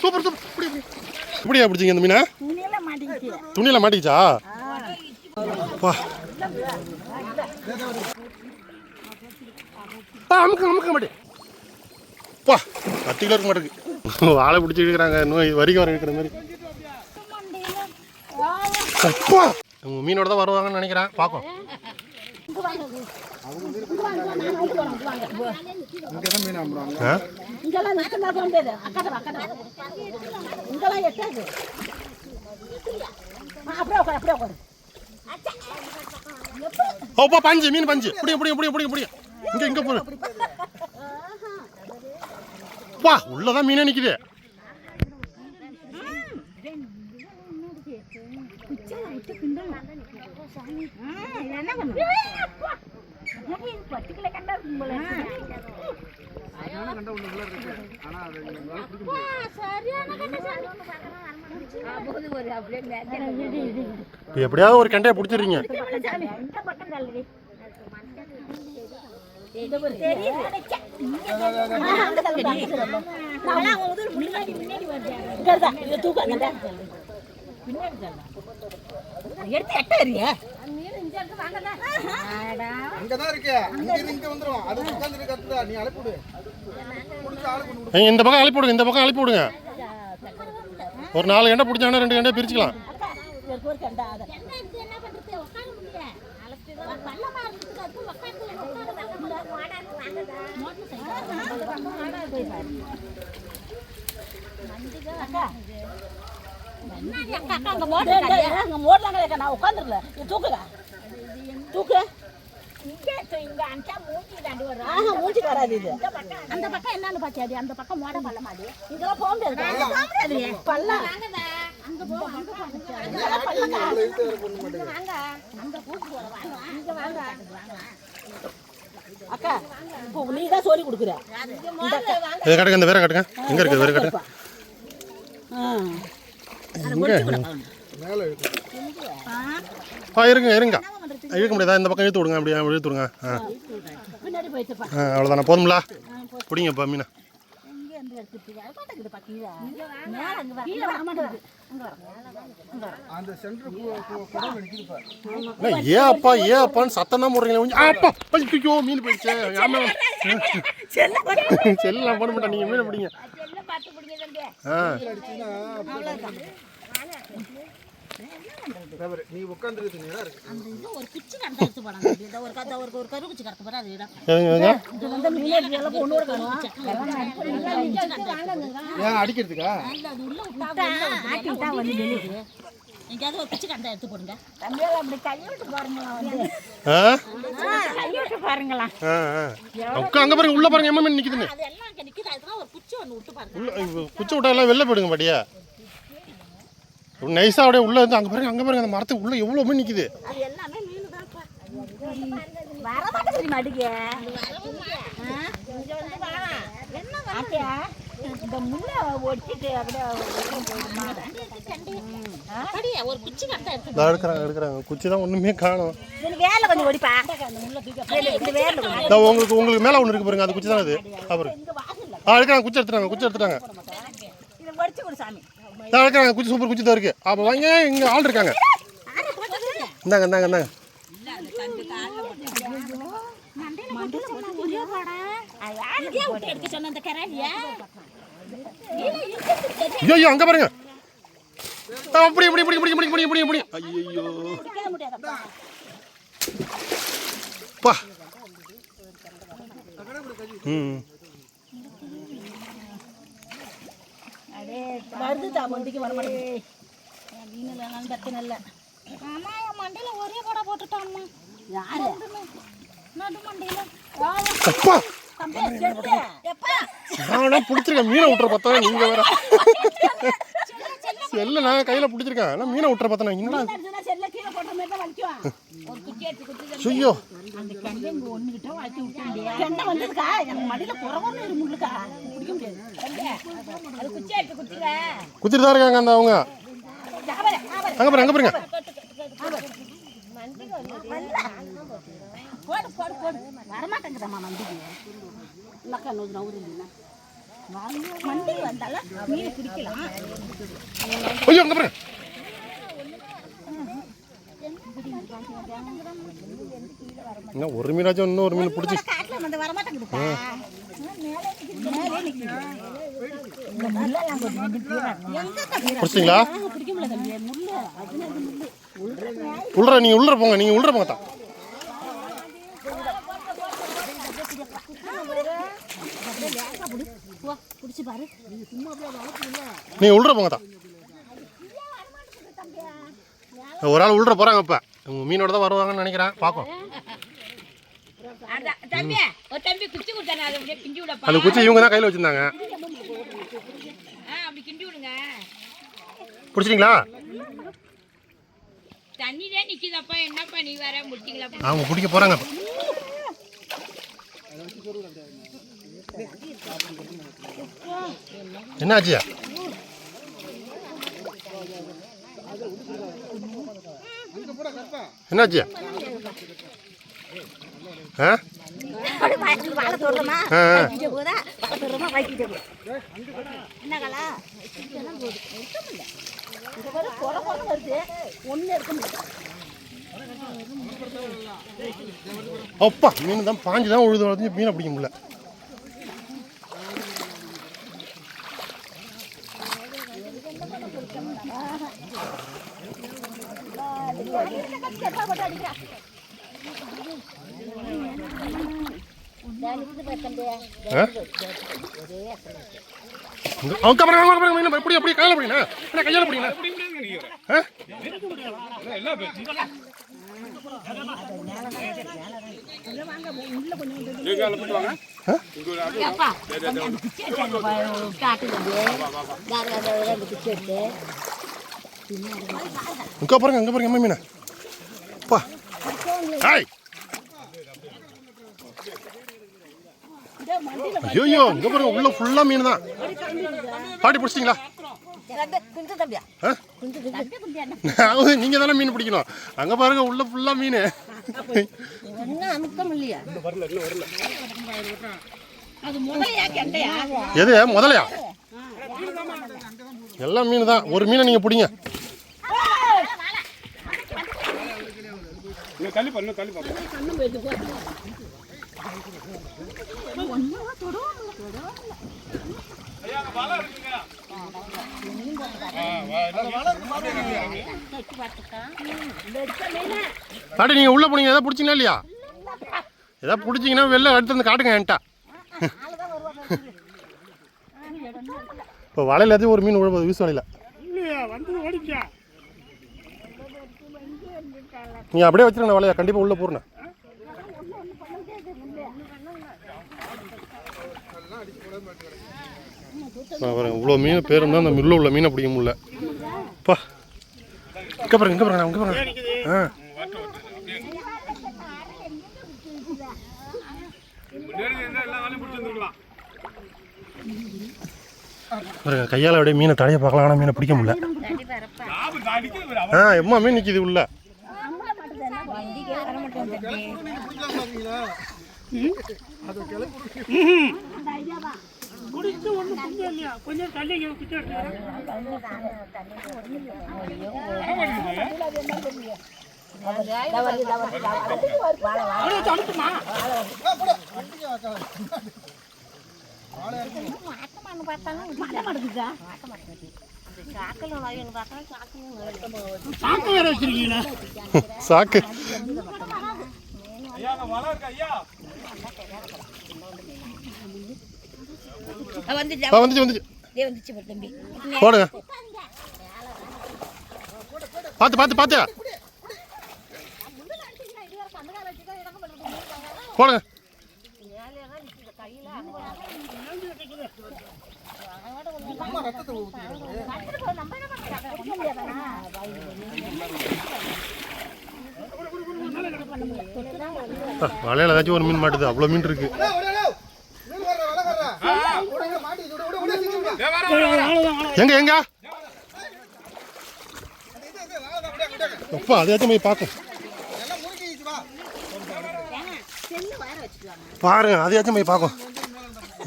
Super super. இப்படி இப்படி. இப்படியா பிடிச்சிங்க இந்த மீனை? துணியில் மாட்டிக்கிச்சா. வா. அமுக்கு அமுக்க மாட்டே பா பத்து கிலோ இருக்க மாட்டேங்குது வாழை பிடிச்சி இருக்கிறாங்க இன்னும் வரிக்கும் வர இருக்கிற மாதிரி. அப்பா உங்க மீனோட தான் வருவாங்கன்னு நினைக்கிறேன். பார்ப்போம். ஓப்பா பஞ்சு மீன் பஞ்சு. புடி புடி புடி புடி புடி இங்க இங்க போடு. வா உள்ளதான் மீனே நிக்குது. என்ன பண்ணு பட்டுக்கல ஒரு அப்படியே நேத்து எப்படியாவது ஒரு கண்டைய புடிச்சிரீங்க எடுத்து எட்ட இந்த பக்கம் அழைப்பு விடுங்க இந்த பக்கம் அழைப்பு விடுங்க ஒரு நாலு கண்டை பிடிச்சாங்கன்னா ரெண்டு கண்டை பிரிச்சுக்கலாம். நான் உட்காந்துருல தூக்குங்க தூக்கு. ஆஹா, மூஞ்சி வராது இது. அந்த பக்கம் என்னன்னு அந்த பக்கம் மோட பள்ளமாடி இதெல்லாம் போக முடியாது. பள்ளம். அங்க போ அங்க போ வாங்க. அங்க கூட்டு போற வாங்க. இங்க வாங்க. அக்கா இப்போ நீ தான் சொல்லி கொடுக்குற. இதை கட்டுங்க இந்த வேற கட்டுங்க. எங்க இருக்கு வேற கட்டுங்க மேல இழுத்து. ஆ இருங்க இருங்க. இழுக்க முடியாதா? இந்த பக்கம் இழுத்து விடுங்க அப்படியே இழுத்து விடுங்க. ஆ. ஆ அவ்வளோதானே போதுங்களா பிடிங்கப்பா மீனா. ஏ அப்பா ஏ சத்தம் தான் போடுறீங்களா அப்பா மீன் போயிடுச்சு. செல்லாம் போட மாட்டேன். நீங்கள் மீன் பிடிங்க. ஆ. நீ உட்காந்துருக்கு நேரம் இருக்கு. அந்த இது ஒரு குச்சி கடத்த எடுத்து போனாங்க இந்த ஒரு கதை ஒரு ஒரு கரு குச்சி கடத்த போறா அது இடம் இது வந்து மீன் எல்லாம் ஒண்ணு காணும் ஏன் அடிக்கிறதுக்கா? அது உள்ள விட்டா ஆட்டி விட்டா வந்து வெளியுது எங்கேயாவது ஒரு குச்சி கடத்த எடுத்து போடுங்க. தம்பியால அப்படி கையோட்டு பாருங்களா வந்து. கையோட்டு பாருங்களா. அங்கே பாருங்க உள்ள பாருங்க எம்மா மீன் நிற்குதுன்னு அது எல்லாம் அங்க நிக்குது. அதுதான் ஒரு குச்சி ஒன்று விட்டு பாருங்க. உள்ள குச்சி விட்டா எல்லாம் வெளில போயிடுங்க பாட்டியா. நைஸாக அப்படியே உள்ளே இருந்து அங்கே பாருங்க அங்கே பாருங்க அந்த மரத்துக்கு உள்ளே எவ்வளோ மீன் நிற்குது குச்சி தான் ஒண்ணுமே காணும். உங்களுக்கு உங்களுக்கு மேல ஒண்ணு இருக்கு பாருங்க அது குச்சி அது. அப்புறம் ஆ எடுக்கிறாங்க குச்சி எடுத்துட்டாங்க குச்சி எடுத்துட்டாங்க. இருக்கிறாங்க குச்சி சூப்பர் குச்சி தான் இருக்குது அப்போ வாங்க இங்கே ஆள் இருக்காங்க. இந்தாங்க இந்தாங்க இந்தாங்க. ஐயோ அங்கே பாருங்க. அப்படி இப்படி இப்படி இப்படி இப்படி இப்படி இப்படி. ஐயோ பா. ம். வருது தான் வர மாட்டேங்குது மீன் பிரச்சனை ஒரே கூட போட்டுட்டான்மா யாரு பிடிச்சிருக்கேன். மீனை விட்டுற பார்த்தா நீங்க வேற. நான் கையில பிடிச்சிருக்கேன் மீனை விட்டுற பார்த்தா நான் ஐயோ. அந்த கெண்டை இங்க ஒண்ணுகிட்ட வளர்த்தி விட்டாண்டியா கெண்டை வந்ததுக்கா? எனக்கு மடியில குறவன்னு இரு முள்ளுக்கா? பிடிக்க முடியாது. அது குச்சி எடுத்து குச்சிங்க குத்திட்டு தான் இருக்காங்க அந்த அவங்க. அங்கே பாருங்க அங்கே பாருங்க. போடு போடு போடு. வரமாட்டேங்குதம்மா மண்டிக்கு. இல்லக்கா நூறு நூறு இல்லைன்னா. மண்டைக்கு வந்தாலும் மீன் பிடிக்கலாம். ஐயோ அங்கே பாருங்க. என்ன ஒரு மீனாச்சும் இன்னும் ஒரு மீன் பிடிச்சி பிடிச்சிங்களா உள்ளற முடியல உள்ள நீங்கள் போங்க நீங்கள் உள்ளற போங்க தான். நீ உள்ளற உள்ள போங்க தான். ஒரு ஆள் உள்ளற போகிறாங்க இப்போ உங்கள் மீனோட தான் வருவாங்கன்னு நினைக்கிறேன். பார்ப்போம் அந்த குச்சி இவங்க தான் கையில் வச்சுருந்தாங்க. ஆ அப்படி கிண்டி விடுங்க. பிடிச்சிட்டிங்களா? தண்ணிலே நிக்குதப்பா என்னப்பா நீ வேற முடிச்சிங்களா அவங்க பிடிக்க போகிறாங்க என்ன ஆச்சு? என்னாச்சு? ஆ? தோட்டமா அப்பா மீன் தான் பாஞ்சு தான் உழுது வளர்ந்து மீனை பிடிக்க முடியல ஆ? இங்க- அவங்க அப்புறம் அவங்க அப்புறம் மீனை எப்படி அப்படியே கையில் பிடிங்கண்ணா என்ன கையால் பிடிங்கண்ணா ஆ? பாருங்க இங்கே பாருங்க அம்மா அப்பா. ஹாய் ஐயோ இங்கே பாருங்க உள்ள ஃபுல்லாக மீன் தான் பாட்டி பிடிச்சிட்டிங்களா? குஞ்சு தம்பியா ஆ? குஞ்சு தம்பி குஞ்சு என்ன அவங்க நீங்கள் தானே மீன் பிடிக்கணும். அங்கே பாருங்க உள்ள முதலையா கெண்டையா எது முதலையா எல்லாம் மீன் தான் ஒரு மீனை நீங்கள் பிடிங்க பாட்டி நீங்கள் உள்ளே போனீங்க எதாவது பிடிச்சிங்களா இல்லையா? எதாவது பிடிச்சிங்கன்னா வெளில எடுத்து வந்து காட்டுங்க என்கிட்ட. இப்போ வலையில் ஒரு மீன் விழும்போது வீசு வலையில். நீங்கள் அப்படியே வச்சிருங்க வலையா கண்டிப்பாக உள்ளே போறேன் இவ்வளோ மீன் பேர் இருந்தால் அந்த மில்ல உள்ள மீனை பிடிக்க முடியல. பா. இங்கே பாருங்க இங்கே பாருங்க இங்கே பாருங்க. ஆ. பாருங்க கையால் அப்படியே மீனை தடைய பார்க்கலாம் ஆனால் மீனை பிடிக்க முடியல. ஆ எம்மா மீன் நிற்கிது உள்ள. சாக்கு வந்துச்சு ஆ வந்துச்சு வந்துச்சு வந்துச்சு. போடுங்க. பார்த்து பார்த்து பார்த்து போடுங்க. ஆ, வலையில ஏதாச்சும் ஒரு மீன் மாட்டுது. அவ்வளோ மீன் இருக்கு. எங்க எங்க. அப்பா அதையாச்சும் போய் பார்க்கும். பாருங்க அதையாச்சும் போய் பார்க்கும்.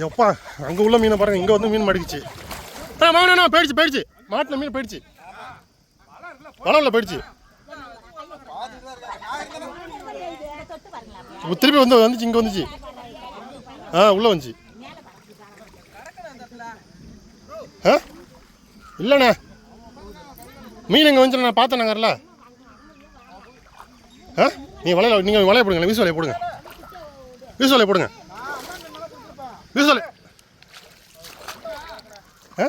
எப்பா அங்கே உள்ள மீனை பாருங்க இங்கே வந்து மீன் மாட்டிக்கிச்சு. ஆ போயிடுச்சு போயிடுச்சு. மாட்டின மீன் போயிடுச்சு. வளம்ல போயிடுச்சு. இப்போ திருப்பி வந்து வந்துச்சு இங்கே வந்துச்சு ஆ உள்ளே வந்துச்சு ஆ இல்லைண்ணே மீன் இங்கே வந்துச்சு நான் பார்த்தேன் நாங்கள்ல ஆ நீங்கள் வலையில் நீங்கள் வலையை போடுங்க வீசு வலையை போடுங்க வீசு வலையை போடுங்க வீசு வலை ஆ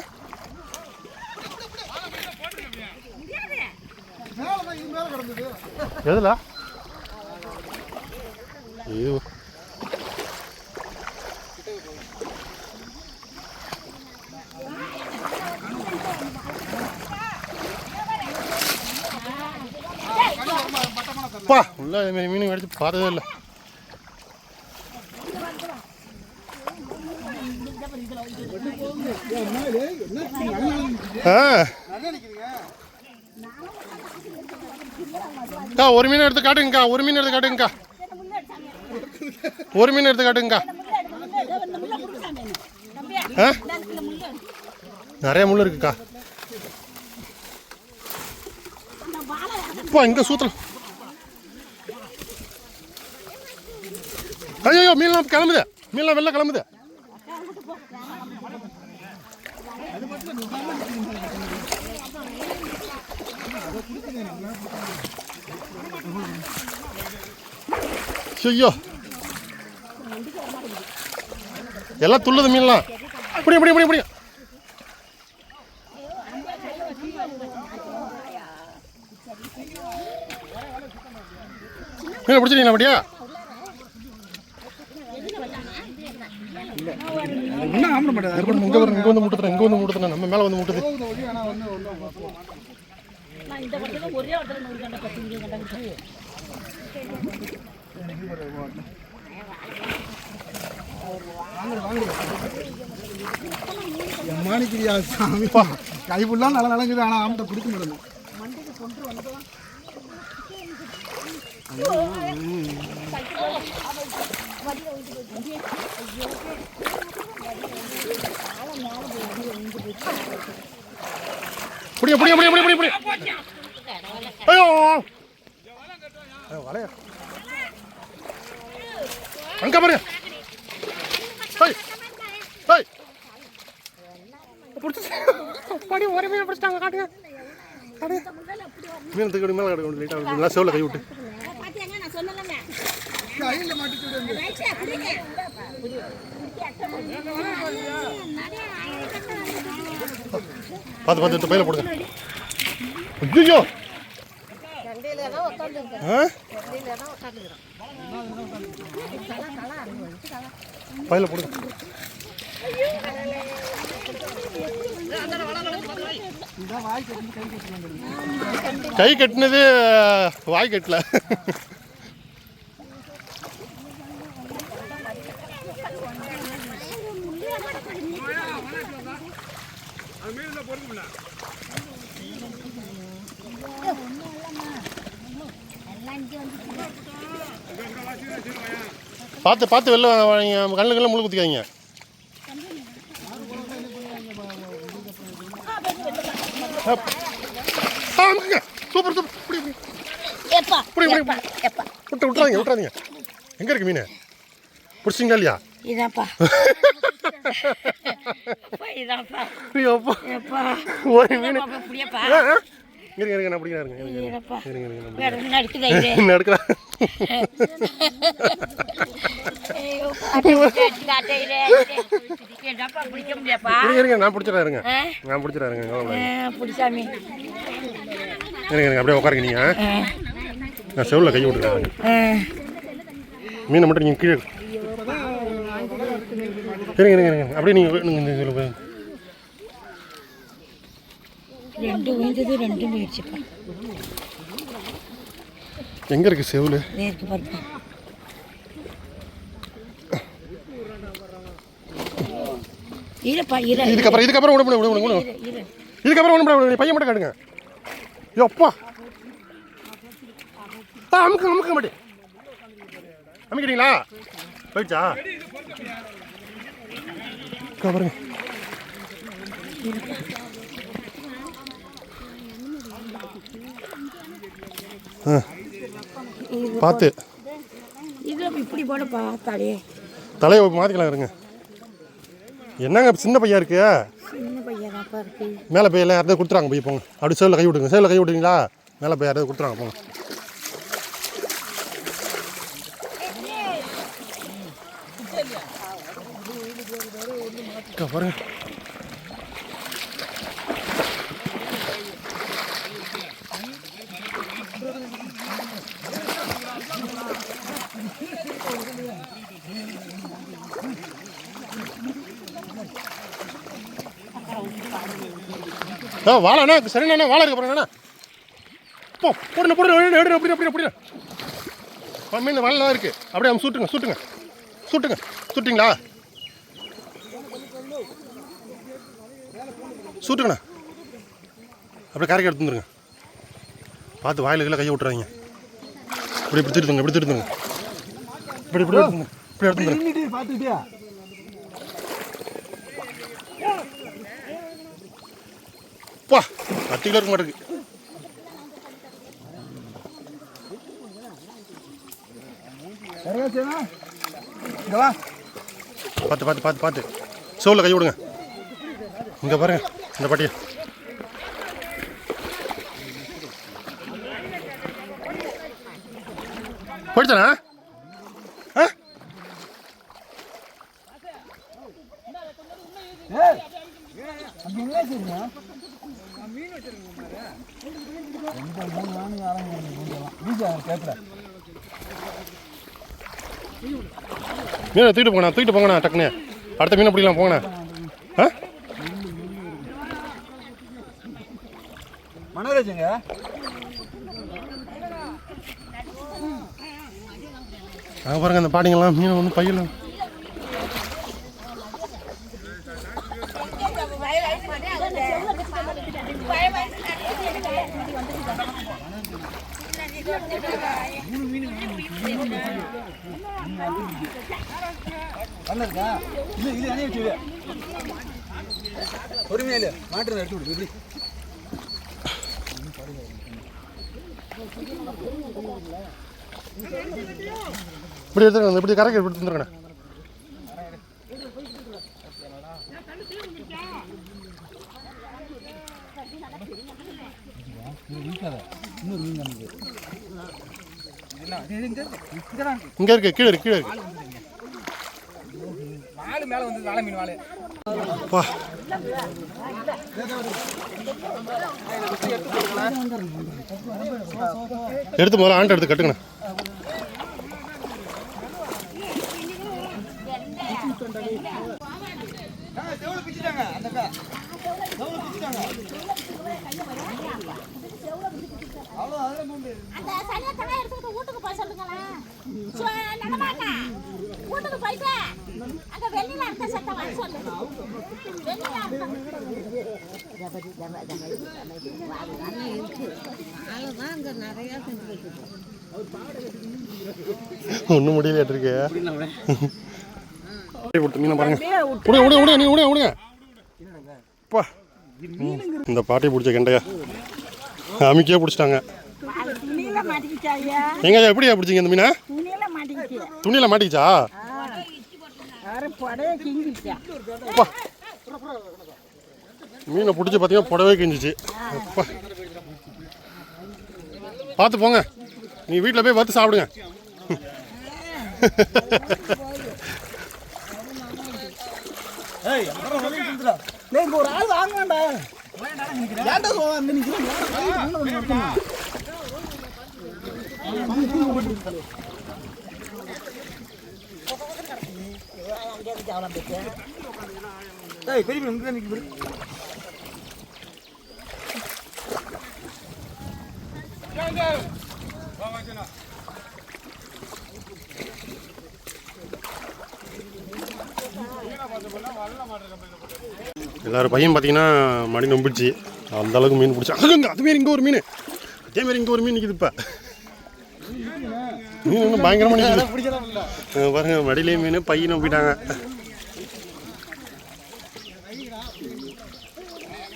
எதில் ஐயோ அப்பா உள்ள இது மாதிரி மீன் எடுத்து பார்த்ததே இல்லை. ஆ. அக்கா ஒரு மீன் எடுத்து காட்டுங்கக்கா ஒரு மீன் எடுத்து காட்டுங்கக்கா. ஒரு மீன் எடுத்து காட்டுங்கக்கா ஆ? நிறைய முள் இருக்குக்கா. அப்பா இங்கே சூத்தலாம். ஐயோ மீன்லாம் கிளம்புது. மீன்லாம் வெளில கிளம்புது. ஐயோ எல்லாம் துள்ளுது மீன்லாம். இப்படி இப்படி இப்படி இப்படி மீன் பிடிச்சிட்டீங்களா அப்படியா ஒன்றும் ஆம்பிட இங்கே வந்து இங்கே வந்து முட்டுறேன் இங்கே வந்து முட்டுறேன் நம்ம மேலே வந்து முட்டுது. போகுது வழி ஆனால் வந்து ஒன்றும் நான் இந்த படத்துல ஒரே மாணிக்கிறியா சாமி. கை ஃபுல்லாக நல்லா நடக்குது ஆனால் ஆம்பிட்ட பிடிக்க முடியல. புடிங்க புடிங்க புடிங்க புடிங்க புடிங்க. புடிங்க ஐயோ வலையா அங்க பாருங்க படி ஒரு மீன் பிடிச்சிட்டாங்க காட்டுங்க மீன் தூக்கி மேலே கிடக்க லைட்டாக நல்லா செவில் கை விட்டு. பார்த்து பார்த்து எடுத்து பையில போடுங்க. ஐயோ பையில போடுங்க. கை கட்டினது வாய் கட்டல. பார்த்து பார்த்து வெளில வாங்க கண்ணு முழு குத்திக்காதீங்க. Super super. இப்படி இப்படி எப்பா புடி, புடி, எப்பா விட்டு விட்டுறாதீங்க விட்டுறாதீங்க. எங்கே இருக்கு மீன்? பிடிச்சிங்களா இல்லையா? இதாப்பா. இதாப்பா. ஐயோ, அப்பா. எப்பா ஒரு மீன். இருங்க இருங்க நான் பிடிக்கிறேன் இருங்க இருங்க, இருங்க. இருங்க நான் பிடிச்சிடறேன் இருங்க? நான் பிடிச்சிடறேன் இருங்க இருங்க இருங்க அப்படியே உட்காருங்க நீங்கள் நான் செவ்வில் கை விட்டுறேன். மீனை மட்டும் நீங்கள் கீழே இருங்க இருங்க இருங்க. அப்படியே நீங்கள் நீங்கள் ரெண்டு உயர்ந்தது ரெண்டும் போயிடுச்சுப்பா எங்கே இருக்குது செவில்? நேருக்கு பாருப்பா. இதுக்கப்புறம் இதுக்கப்புறம் விட விட விட இரு இதுக்கப்புறம் ஒன்றும் பண்ண பையன் மட்டும் காட்டுங்க. எப்பா ஆ அமுக்கு அமுக்க மாட்டே அமுக்கிட்டீங்களா? போயிடுச்சா? இங்க பாருங்க. பார்த்து. இது இப்படி போடப்பா தலையே தலையை மாற்றிக்கலாம் இருங்க. என்னங்க சின்ன பையன் இருக்கு? மேலே போய் எல்லாம் யாராவது கொடுத்துறாங்க போய் போங்க. அப்படி சேவில் கை விடுங்க. சேவில் கை விடுறீங்களா மேலே போய் யாராவது கொடுத்துறாங்க போங்க. பாருங்க. ஆ வாழைண்ணா சரிண்ணா வாழை இருக்கு பாருங்கண்ணா போ போடுங்க போடுங்க எடுங்க அப்படி அப்படி அப்படி மீன் வாழை தான் இருக்குது அப்படியே அவங்க சுட்டுங்க சுட்டுங்க. சுட்டுங்க. சுட்டிங்களா? சுட்டுங்கண்ணா. அப்படியே கரைக்கு எடுத்து வந்துருங்க. பார்த்து வாயில் கீழே கையை விட்டுறாங்க இப்படி இப்படி திருத்துங்க இப்படி திருத்துங்க. இப்படி இப்படி இப்படி எடுத்துங்க. நின்னுட்டு பார்த்துக்கிட்டியா பா பத்து கிலோ இருக்க மாட்டேங்குது பார்த்து பார்த்து பார்த்து பார்த்து. சோலில் கை விடுங்க. இங்கே பாருங்க இந்த பாட்டியை. போயிடுச்சாண்ணா? கேட்கல மீனை தூக்கிட்டு போங்கண்ணா தூக்கிட்டு போங்கண்ணா டக்குன்னு. அடுத்த மீனை பிடிக்கலாம் போங்கண்ணா. ஆ? மனோராஜுங்க? பாருங்க அந்த பாட்டிங்கெல்லாம் மீனை வந்து பையில பண்ண இல்லை இல்ல இது அணைய வச்சு பொறுமையா இல்லை மாட்டு எடுத்து விடு விடு. இப்படி எடுத்துருங்க இப்படி கரைக்கு இப்படி எடுத்துருங்கண்ணா இங்க இருக்கு கீழே இருக்கு கீழே இருக்கு. வாலு மேல வந்து வாழை மீன் வாழை எடுத்து முதல்ல ஆண்டை எடுத்து கட்டுங்கண்ணா. அந்த எடுத்துக்கிட்டு வீட்டுக்கு போய் சொல்லுங்களேன். நடமாட்டா. வீட்டுக்கு போயிட்டு. ஒன்றும் முடியல இருக்கு கொடுத்து மீனை பாருங்க. விடுங்க விடுங்க விடுங்க நீங்க விடுங்க விடுங்க அப்பா இந்த பாட்டி பிடிச்ச கெண்டையா? அமுக்கியே பிடிச்சிட்டாங்க. எங்க எப்படியா பிடிச்சிங்க இந்த மீனை? துணியில மாட்டிக்கிச்சு துணியில் மாட்டிக்கிச்சா வேற புடைய கிங்கிச்சா அப்பா மீனை பிடிச்சி பார்த்தீங்கன்னா புடவே கிஞ்சிச்சு அப்பா. பார்த்து போங்க. நீ வீட்டில் போய் பார்த்து சாப்பிடுங்க. ஒரு ஆள் வாங்க வேண்டாம் ஏன்டா சோ வந்து நிக்கிறேன் ஏய் பெரிய மீன் இங்க நிக்குது எல்லாரும் பையன் பார்த்தீங்கன்னா மணி நம்பிடுச்சு. அந்த அளவுக்கு மீன் பிடிச்சா அங்க அதுமாரி இங்கே ஒரு மீன். அதேமாரி இங்கே ஒரு மீன் நிற்குது இப்போ. மீன் ஒன்றும் பயங்கரமாக நிற்குது பாருங்க மடியிலே மீன் பையன் நம்பிட்டாங்க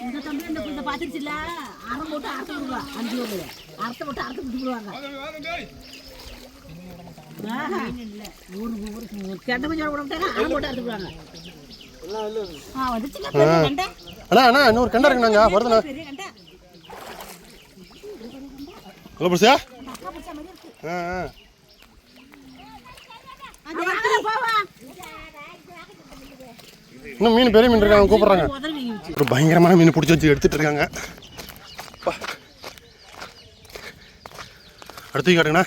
இந்த தம்பி இந்த இந்த பாத்துருச்சுல அரை போட்டு அறுத்து விடுவா அஞ்சு அறுத்த போட்டு அறுத்து இன்னொரு கண்டா இருக்குண்ணாங்க வருதுண்ணா. ஹலோ பிடிச்ச ஆ ஆ. இன்னும் மீன் பெரிய மீன் இருக்காங்க கூப்பிட்றாங்க. ஒரு பயங்கரமான மீன் பிடிச்சி வச்சு எடுத்துட்டு இருக்காங்க. அடுத்து காட்டுங்கண்ணா.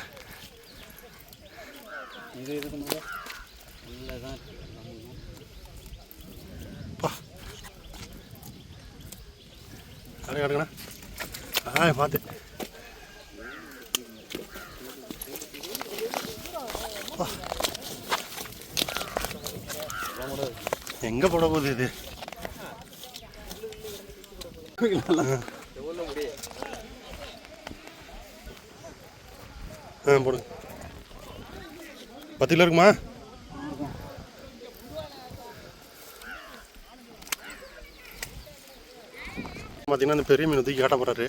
காட்டுங்கண்ணா. ஆ பார்த்து. எங்க போட போகுது இது? ஆ போடுங்க பத்து கிலோ இருக்குமா? பார்த்தீங்கன்னா இந்த பெரிய மீன் தூக்கி காட்ட போறாரு.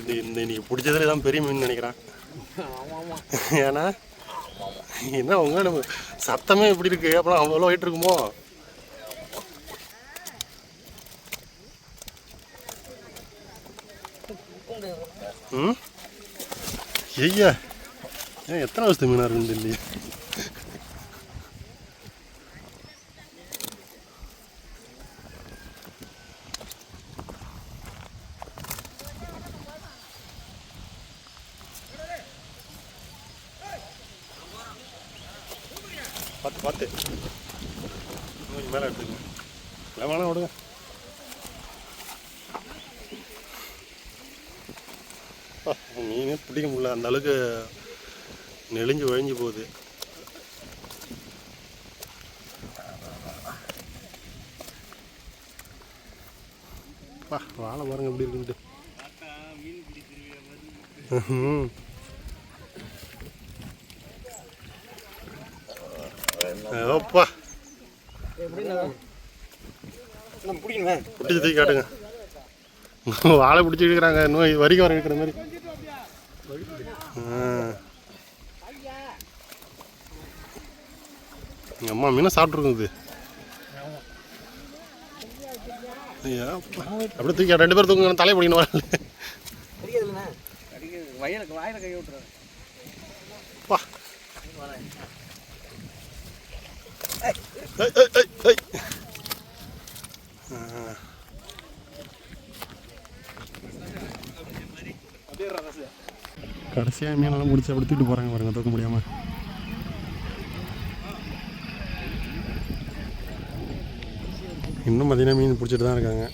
இது இந்த இன்னைக்கு பிடிச்சதுல தான் பெரிய மீன் நினைக்கிறேன். ஏன்னா என்ன உங்க நம்ம சத்தமே இப்படி இருக்கு. அப்புறம் அவ்வளோ ஆகிட்டு இருக்குமோ? ம்? ஐயா ஏன் எத்தனை வருஷத்து மீனாக இருக்குன்னு தெரியல பார்த்து பார்த்து. கொஞ்சம் மேலே எடுத்துக்கங்க வேணாம் விடுங்க. மீனே பிடிக்க முடியல. அந்த அளவுக்கு நெளிஞ்சு வழிஞ்சு போகுது. வாழை பாருங்க எப்படி இருக்குன்ட்டு. ம்ஹும். ஏதோப்பா பிடிக்கணுமே பிடிச்சி தூக்கி காட்டுங்க. வாழை பிடிச்சி இருக்கிறாங்க இன்னும் வரிக்கு வர இருக்கிற மாதிரி. எங்கள் அம்மா மீனை சாப்பிட்ருக்கும் இது. அப்படியே தூக்கி ரெண்டு பேர் தூக்குங்க தலையை பிடிக்கணும் வரல வயலுக்கு வாயில கை விட்டுறேன் பா ஏய், ஏய், ஏய், ஏய். கடைசியாக மீனெல்லாம் முடிச்சு அப்படி தூக்கிட்டு போகிறாங்க பாருங்க தூக்க முடியாமல் இன்னும் பார்த்தீங்கன்னா மீன் பிடிச்சிட்டு தான் இருக்காங்க.